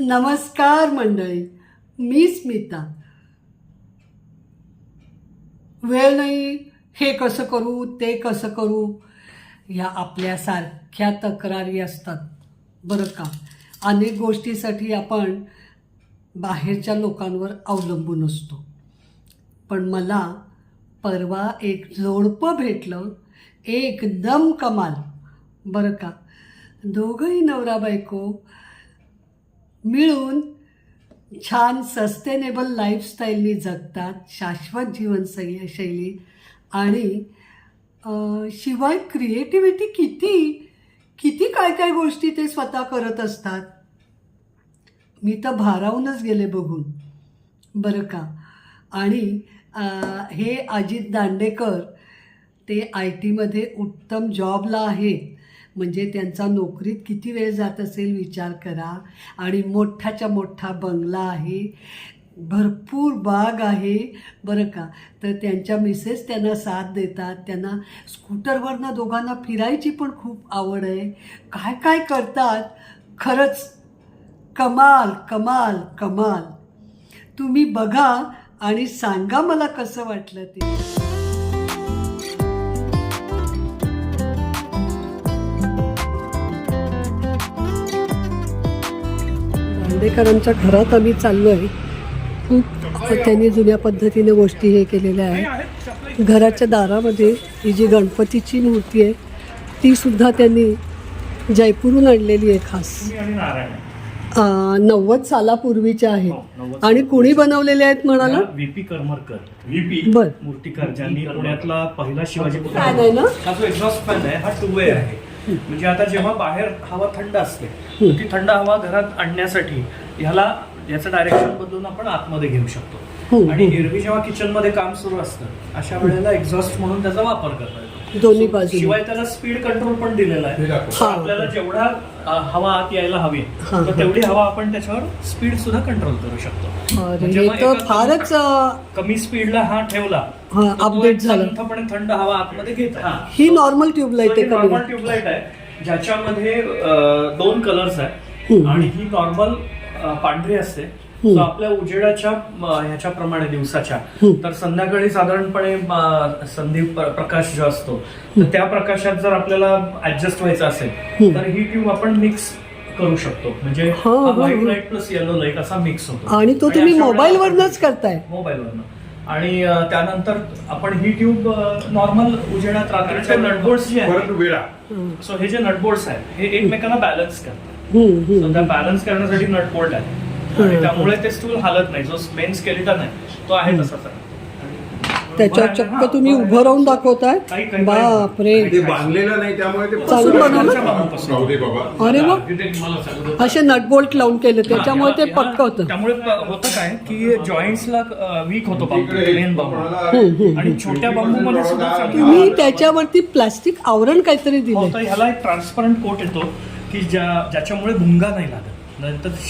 नमस्कार मंडळी मी स्मिता. वेळ नाही हे कसं करू ते कसं करू या आपल्यासारख्या तक्रारी असतात. बरं का? अनेक गोष्टीसाठी आपण बाहेरच्या लोकांवर अवलंबून असतो. पण मला परवा एक जोडपं भेटलं एकदम कमाल. बरं का? दोघंही नवरा बायको मिळून छान सस्टेनेबल लाईफस्टाईलनी जगतात शाश्वत जीवनशैली शैली. आणि शिवाय क्रिएटिव्हिटी किती किती काय काय गोष्टी ते स्वतः करत असतात? मी तर भारावूनच गेले बघून. बरं का? आणि हे अजित दांडेकर ते आय टीमध्ये उत्तम जॉबला आहेत. म्हणजे त्यांचा नोकरीत किती वेळ जात असेल विचार करा. आणि मोठाच्या मोठा बंगला आहे. भरपूर बाग आहे. बरं का? तर त्यांच्या मिसेस त्यांना साथ देतात. त्यांना स्कूटरवरनं दोघांना फिरायची पण खूप आवड आहे. काय काय करतात? खरंच कमाल कमाल कमाल. तुम्ही बघा आणि सांगा मला कसं वाटलं ते. दांडेकरांच्या घरात आम्ही चाललो आहे खूप त्यांनी जुन्या पद्धतीने गोष्टी हे केलेल्या आहेत. घराच्या दारामध्ये ही जी गणपतीची मूर्ती आहे ती सुद्धा त्यांनी जयपूरहून आणलेली आहे खास. नव्वद सालापूर्वीच्या हो, आहेत नव्वद आणि कुणी बनवलेले आहेत म्हणाला? व्हीपी करमरकर. व्हीपी बर. मूर्तिकार ज्यांनी पुण्यातला पहिला शिवाजी फॅन आहे ना? हा हा टू वे आहे. म्हणजे आता जेव्हा बाहेर हवा थंड असते ती थंड हवा घरात आणण्यासाठी ह्याला याचं डायरेक्शन बदलून आपण आतमध्ये घेऊ शकतो. आणि एरवी जेव्हा किचनमध्ये काम सुरू असतं अशा वेळेला एक्झॉस्ट म्हणून त्याचा वापर करता येतो. दोन्ही बाजूने. शिवाय त्याला स्पीड कंट्रोल पण दिलेला आहे हा. आपल्याला जेवढा अ, हवा आत यायला हवी हा, तर तेवढी हवा आपण त्याच्यावर स्पीड सुद्धा कंट्रोल करू शकतो अरे म्हणजे हे मग तर एका फारच अं, कमी स्पीडला हा ठेवला हा, तर तो update एक झालं. थंड हवा आतमध्ये घेत हा. ही नॉर्मल ट्यूबलाईट आहे नॉर्मल ट्यूबलाईट आहे ज्याच्यामध्ये अ, दोन कलर्स आहे हम्म. आणि ही नॉर्मल पांढरी असते आपल्या उजेडाच्या म, ह्याच्याप्रमाणे दिवसाच्या. तर संध्याकाळी साधारणपणे प्र- प्रकाश जो असतो तर त्या प्रकाशात जर आपल्याला ऍडजस्ट व्हायचं असेल. तर ही ट्यूब आपण मिक्स करू शकतो. म्हणजे white. Light plus yellow light असा मिक्स होतो. आणि तो तुम्ही अशा वेळेला मोबाईलवरनच करताय. मोबाईलवरनं आणि अ, त्यानंतर आपण ही ट्यूब नॉर्मल उजेडात रात्रीच्या नटबोर्ड्स जे आहेत परंतु वेळा. सो हे जे नटबोर्ड्स आहेत हे एकमेकांना बॅलन्स करतात. बॅलन्स करण्यासाठी नटबोर्ड आहे आणि त्यामुळे ते स्टूल हालत नाही. जो मेन स्केलिटन आहे तो आहे तसाच आहे. त्याच्यावर चक्क तुम्ही उभं राहून दाखवताय? बापरे. ते बांधलेलं नाही त्यामुळे चालून बनवलं? अरे मग असे नटबोल्ट लावून केले त्याच्यामुळे ते पक्क होतं. त्यामुळे होतं काय की जॉईंट्सला वीक होतो बांबू इकडे मेन बांबू. हम्म, आणि छोट्या बांबू मध्ये तुम्ही त्याच्यावरती प्लास्टिक आवरण काहीतरी हो, तर ह्याला एक ट्रान्सपरंट कोट येतो की ज्या ज्याच्यामुळे भुंगा नाही लागत.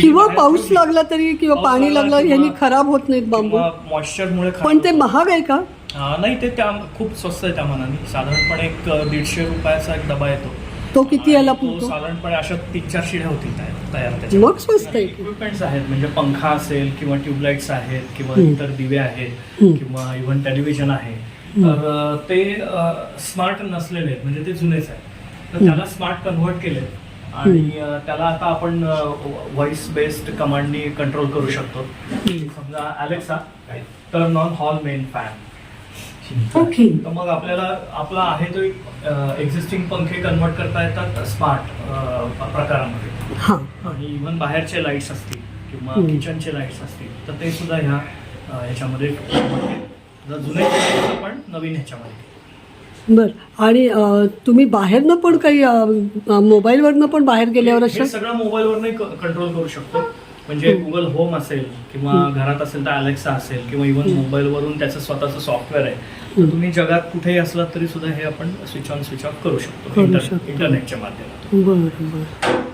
किंवा पाऊस लागला तरी किंवा पाणी लागला ह्यांनी खराब होत नाहीत बांबू. मॉइश्चरमुळे पण ते महाग आहे का? नाही ते त्या खूप स्वस्त आहे त्या मनाने साधारणपणे एक दीडशे रुपयाचा एक डबा येतो. तो किती याला साधारणपणे अशा तीन चार शिड्या होतील तयार- मग स्वस्त. इक्विपमेंट्स आहेत म्हणजे पंखा असेल किंवा ट्यूबलाइट्स आहेत किंवा. इतर दिवे आहेत. किंवा इव्हन टेलिव्हिजन आहे. तर ते स्मार्ट नसलेले आहेत म्हणजे ते जुनेच आहेत. तर त्याला स्मार्ट कन्व्हर्ट केले आणि त्याला आता आपण व्हॉइस बेस्ड कमांडनी कंट्रोल करू शकतो. समजा Alexa turn on hall main fan okay. तर मग आपल्याला आपला आहे तो एक्झिस्टिंग पंखे कन्वर्ट करता येतात स्मार्ट प्रकारामध्ये. आणि इव्हन बाहेरचे लाईट्स असतील किंवा. किचनचे लाईट्स असतील तर ते सुद्धा ह्या ह्याच्यामध्ये जुने केले. तर पण नवीन ह्याच्यामध्ये बर. आणि अं, तुम्ही बाहेरनं पण काही अं, अं, मोबाईलवरनं पण बाहेर गेल्यावर हे अशा सगळं मोबाईलवरही कंट्रोल करू शकतो. म्हणजे गुगल होम असेल किंवा घरात असेल तर अलेक्सा असेल किंवा इव्हन मोबाईलवरून त्याचं स्वतःचं सॉफ्टवेअर आहे. तर तुम्ही जगात कुठेही असलात तरी सुद्धा हे आपण स्विच ऑन स्विच ऑफ करू शकतो करू शकतो. इंटरनेटच्या माध्यमातून. बर बर.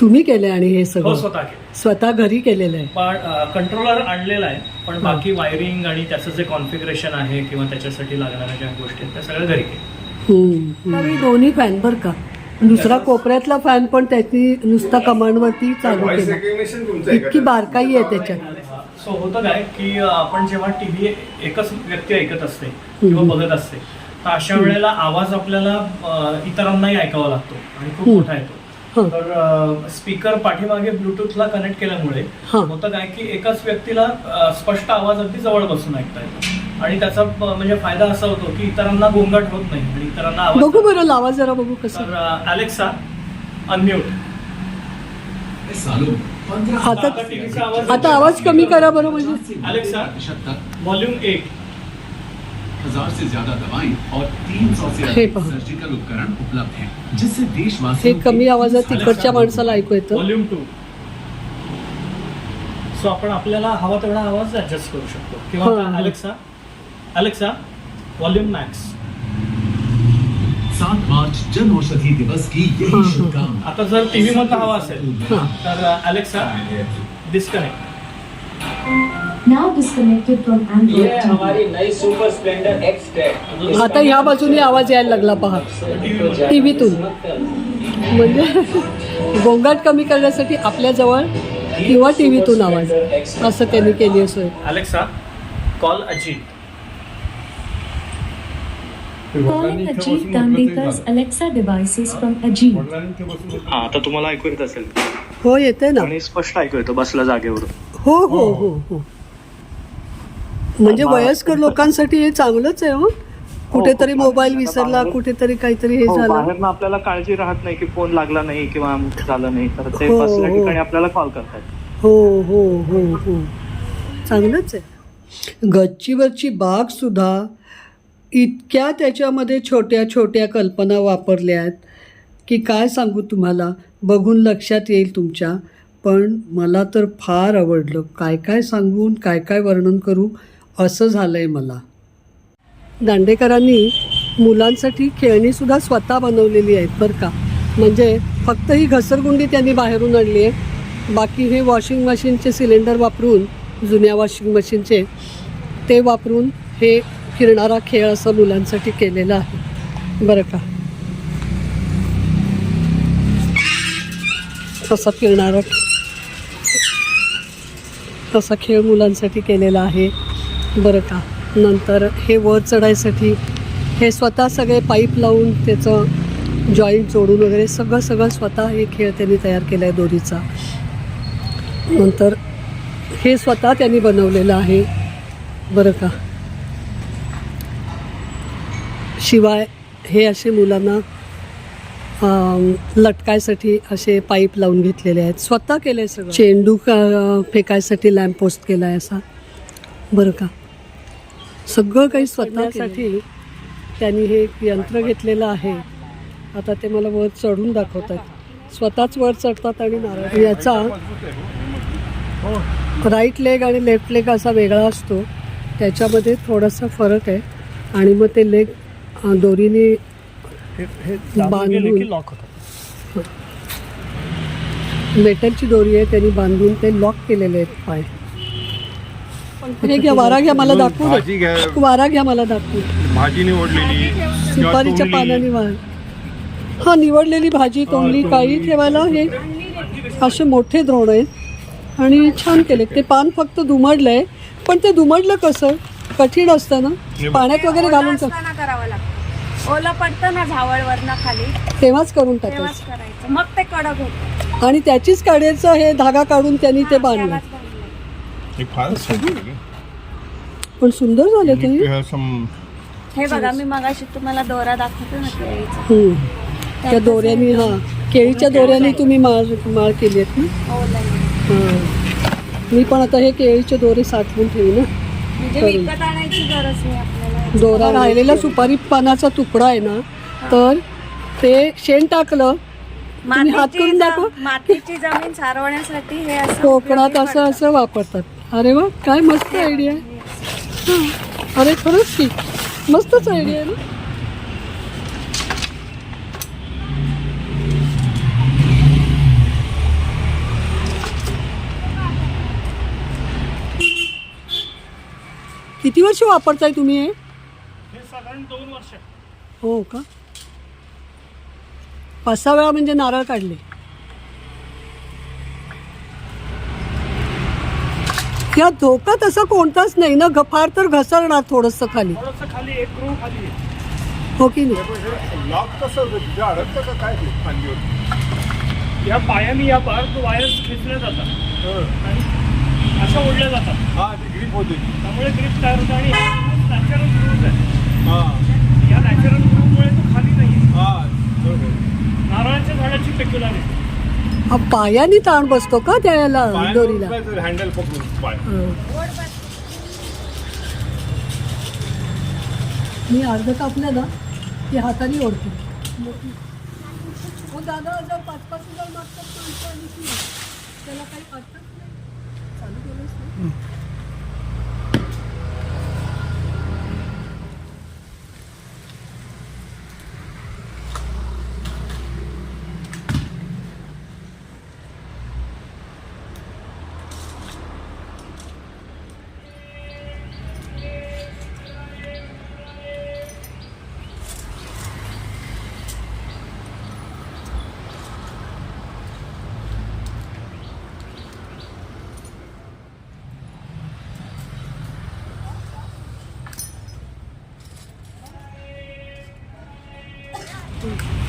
तुम्ही केलंय आणि हे हो सगळं स्वतः केलं स्वतः घरी केलेलं आहे पण कंट्रोलर आणलेला आहे पण बाकी वायरिंग आणि त्याचं जे कॉन्फिगरेशन आहे किंवा त्याच्यासाठी लागणाऱ्या ज्या गोष्टी आहेत त्या सगळ्या घरी केल्या हम्म. दोन्ही फॅन बर का दुसरा कोपऱ्यातला फॅन पण त्याची नुसता कमांडवरती चालू व्हॉइस केला रेकग्निशन तुमचं आहे का? इतकी बारकाई आहे त्याच्यात सो होतं काय की अं, आपण जेव्हा टीव्ही एकच व्यक्ती ऐकत असते किंवा हम्म. बघत असते तर अशा वेळेला आवाज आपल्याला अं, इतरांनाही ऐकावा लागतो आणि खूप. मोठा येतो हं. तर स्पीकर पाठीमागे ब्लूटूथला कनेक्ट केल्यामुळे हं. होतं काय की एकाच व्यक्तीला स्पष्ट आवाज अगदी जवळ बसून ऐकता येतो. आणि त्याचा म्हणजे फायदा असा होतो की इतरांना गोंगाट होत नाही आणि इतरांना आवाज बघू बरं लावा जरा बघू कसं. तर अलेक्सा अनम्यूट सालों पंद्रह आता आवाज कमी करा बरं म्हणजे. अलेक्सा व्हॉल्यूम एट हजार से ज्यादा दवाएं और तीन सौ से अधिक पहा. सर्जिकल उपकरण उपलब्ध हैं जिससे हे देशवासियों कमी आवाजात तिकडच्या माणसाला ऐकू येतं व्हॉल्यूम टू सो आपण आपल्याला हवा तेवढा आवाज ऍडजस्ट करू शकतो हा, किंवा. अलेक्सा अलेक्सा व्हॉल्यूम मॅक्स सात मार्च जन औषधि दिवस की यही. शुभकामना आता जर टीव्ही मधला हवा असेल. तर Alexa disconnect Now disconnected from Android ये TV. हमारी नई सुपर स्प्लेंडर एक्स टेक आता ह्या बाजूने आवाज यायला लागला पहा. टीव्हीतून. म्हणजे गोंगाट कमी करण्यासाठी आपल्याजवळ किंवा टीव्हीतून आवाज. असं त्यांनी केली असोय Alexa call Ajit Calling Ajit Gandhikar's Alexa devices from Ajit. हा आता तुम्हाला ऐकू येत असेल. हो येते ना. आणि स्पष्ट ऐकू येतं बसल्या जागेवरून. हो हो हो हो. म्हणजे वयस्कर लोकांसाठी हे चांगलंच आहे हो. कुठेतरी मोबाईल विसरला कुठेतरी काहीतरी हे झालं. बाहेर आपल्याला काळजी राहत नाही की फोन लागला नाही किंवा अमुक झालं नाही तर ते हो, बसल्या हो. ठिकाणी आपल्याला कॉल करतात. हो हो हो हो. चांगलंच आहे. गच्चीवरची बाग सुद्धा इतक्या त्याच्यामध्ये छोट्या छोट्या कल्पना वापरल्यात की काय सांगू तुम्हाला? बघून लक्षात येईल तुमच्या. पण मला तर फार आवडलं. काय काय सांगून काय काय वर्णन करू? असं झालं आहे मला. दांडेकरांनी मुलांसाठी खेळणीसुद्धा स्वतः बनवलेली आहेत बरं का. म्हणजे फक्त ही घसरगुंडी त्यांनी बाहेरून आणली आहे. बाकी हे वॉशिंग मशीनचे सिलेंडर वापरून जुन्या वॉशिंग मशीनचे ते वापरून हे फिरणारा खेळ असं मुलांसाठी केलेला आहे. बरं का. तसा फिरणारा तसा खेळ मुलांसाठी केलेला आहे. बरं का. नंतर हे वर चढायसाठी हे स्वतः सगळे पाईप लावून त्याचं जॉईंट जोडून वगैरे सगळं सगळं स्वतः हे खेळ त्यांनी तयार केला आहे दोरीचा. नंतर हे स्वतः त्यांनी बनवलेलं आहे. बरं का. शिवाय हे असे मुलांना लटकायसाठी असे पाईप लावून घेतलेले आहेत. स्वतः केलं सगळं. चेंडू का फेकायसाठी लॅम्प पोस्ट केला आहे असा. बरं का. सगळं काही स्वतःसाठी त्यांनी हे एक यंत्र घेतलेलं आहे. आता ते मला वर चढून दाखवतात. स्वतःच वर चढतात आणि नारळ. याचा राईट लेग आणि लेफ्ट लेग असा वेगळा असतो. त्याच्यामध्ये थोडासा फरक आहे. आणि मग ते लेग दोरीने बांधून लॉक होतं मेटलची दोरी आहे त्यांनी बांधून ते लॉक केलेले आहेत पाय. हे घ्या वारा घ्या मला दाखवू भाजी दे घ्या. वारा घ्या मला दाखवू भाजी निवडलेली सुपारीच्या पानाने वार हा निवडलेली भाजी तोंडली काळी ठेवायला हे असे मोठे द्रोण आहेत आणि छान केले ते पान फक्त दुमडलंय. पण ते दुमडलं कसं? कठीण असतं ना? पाण्यात वगैरे घालून कर- असताना करावं लागतं. ओलं पडतं ना झावळवरनं खाली. तेव्हाच करून तेव्हाच टाकायचं करायचं. मग ते कडक होतं. आणि त्याचीच काढायचं हे धागा काढून त्यांनी ते बांधलं. हे फारच. पण सुंदर झाले ते. हे बघा मी मगाशी तुम्हाला दोरा दाखवतो ना केळीचा. हम्म. त्या दोऱ्यानी हा केळीच्या दोऱ्याने तुम्ही माळ माळ केली आहेत ना? हां मी पण आता हे केळीचे दोरे साठवून ठेवू ना. म्हणजे करून. विकत आणायची गरज नाही आपल्याला. दोरा राहिलेला सुपारी पानाचा तुकडा आहे ना तर ते शेण टाकलं तुम्ही हात मातीची करून दाखवा. जम- मातीची जमीन सारवण्यासाठी हे असं कोकणात उपयोगी असं असं वापरतात. अरे वा काय मस्त आयडिया आहे. हां. अरे खरंच की मस्तच आयडिया आहे ना? किती वर्ष वापरताय तुम्ही साधारण दोन वर्ष. हो का? पाच सहा वेळा म्हणजे नारळ काढले. या धोका तसा कोणताच नाही ना ग- फार तर घसरणार थोडस खाली. थोडंसं खाली एक रू खाली. आहे. हो की नाही? लॉक कसं होतं? तिथे अडकतं का काय ते या पायाने या बार वायर्स खेचल्या जातात. आणि अशा ओढल्या जातात. हा ती ग्रीप होते. त्यामुळे ग्रीप तयार होतं आणि नॅचरल आहे. हा. या नॅचरल तो खाली नाही. आहे. हा बरोबर. नारळाच्या झाडाची पेक्युलॅरिटी हा पायाने ताण बसतो का त्या याला दोरीला? हँडल पकडून पाय. मी अर्ध कापलं ना की हाताने ओढतो. हो दादा जर पाच पाच हजार मागतात त्याला काही अर्थच नाही. चालू केलंच नाही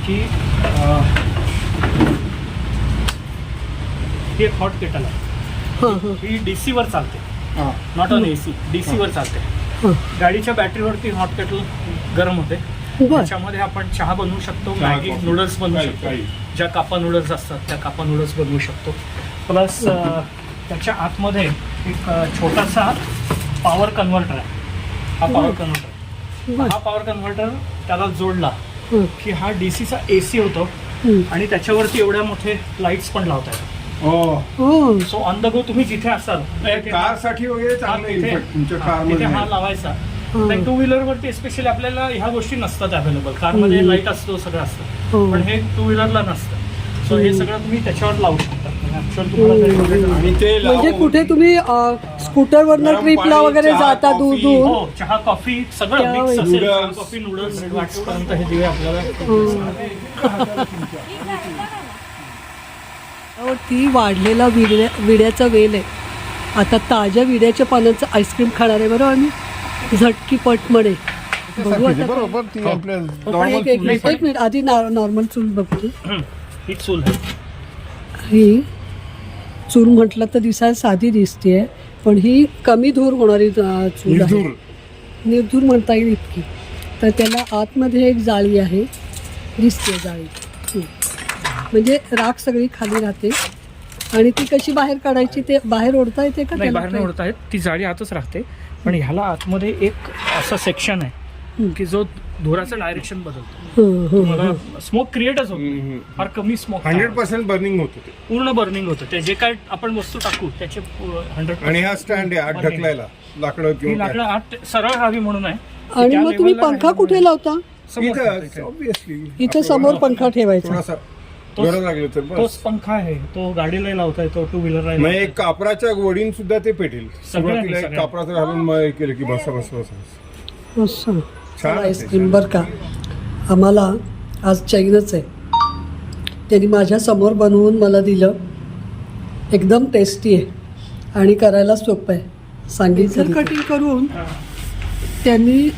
की ही एक हॉट केटल आहे. हां हां. ही डीसी वर चालते. नॉट ऑन एसी डीसी वर चालते. गाडीच्या बॅटरीवरती हॉट केटल गरम होते. त्याच्यामध्ये आपण चहा बनवू शकतो मॅगी. नूडल्स बनवू शकतो. ज्या कापा नूडल्स असतात त्या कापा नूडल्स बनवू शकतो. प्लस त्याच्या आतमध्ये एक छोटासा पॉवर कन्व्हर्टर आहे. हा पॉवर कन्व्हर्टर हा पॉवर कन्व्हर्टर त्याला जोडला. की हा डी सीचा ए सी होतो. हं. आणि त्याच्यावरती एवढ्या मोठे लाईट्स पण लावता येतात हो. सो ऑन द गो तुम्ही जिथे असाल कारसाठी वगैरे हा, चांगलं लावायचा. टू व्हीलर वरती स्पेशली आपल्याला ह्या गोष्टी नसतात अवेलेबल कारमध्ये. लाइट असतो सगळं असतं. हो. पण हे टू व्हीलरला नसतं. सो हे. सगळं तुम्ही त्याच्यावर लावू शकता. आणि ते म्हणजे कुठे तुम्ही स्कूटरवरनं ट्रिपला वगैरे जाता दूर कॉफी. दूर हो चहा कॉफी सगळं मिक्स. असेल. चहा. कॉफी नूडल्स पर्यंत हे दिवे आपल्याला. हो, ती वाढलेला विड्या विड्याचा वेल आहे. आता ताज्या विड्याच्या पानाचं आईस्क्रीम खाणार आहे बरोबर आम्ही. झटकीपट म्हणे. बघू आता बरोबर ती आपल्या पण normal एक एक मिनिट चुलीसाठी. एक मिनिट. आधी नॉर्मल चूल बघते. ही चूल आहे. ही चूल म्हटलं तर दिसायला साधी दिसते पण ही कमी धूर होणारी चूल आहे निर्धूर. म्हणता येईल इतकी तर त्याला आतमध्ये एक जाळी आहे दिसते जाळी. म्हणजे राख सगळी खाली राहते आणि ती कशी बाहेर काढायची ते बाहेर ओढता येते का नाही बाहेर? ओढत आहेत ती जाळी आतच राहते पण ह्याला आतमध्ये एक असं सेक्शन आहे. की जो धुराचं डायरेक्शन बदलतो. हं, हं, तुम्हाला हं. स्मोक क्रिएटच होतो. फार कमी स्मोक हंड्रेड पर्सेंट बर्निंग होत होते. पूर्ण बर्निंग होतं. ते जे काय आपण वस्तू टाकू त्याचे हंड्रेड आणि हा स्टँड आहे आत ढकलायला लाकडं ही लाकडं काय. आत सरळ राहावी म्हणून आहे. आणि मग तुम्ही पंखा कुठे लावता? इथं. ऑब्विसली समोर पंखा ठेवायचा. थोडासा तोच- गरज लागली तर तोच बस पंखा आहे. तो गाडीला लावता येतो टू व्हीलरला मग एक कापराच्या वडीन सुद्धा ते पेटेल. सुरुवातीला एक सगळ्यांनी. कापराचं घालून मग हे केलं की बसा बस बस. असं. आईस्क्रीम. बरं का? आम्हाला आज चैनच आहे. त्यांनी माझ्यासमोर बनवून मला दिलं. एकदम टेस्टी आहे. आणि करायला सोपं आहे. सांगितलं कटिंग करून त्यांनी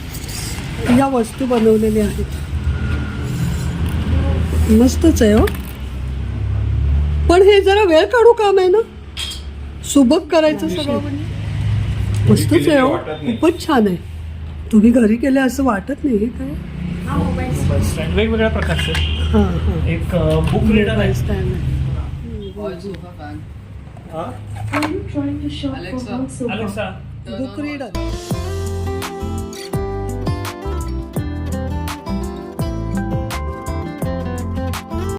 या वस्तू बनवलेल्या आहेत. मस्तच आहे हो. पण हे जरा वेळ काढू काम आहे ना? सुबक करायचं सगळं म्हणजे? मस्तच आहे हो. खूपच छान आहे. तुम्ही घरी केलं असं वाटत नाही हे काय? स्टँड वेगवेगळ्या प्रकारचे. हां हां. एक बुक रीडर आहे. स्टँड हा? Book reader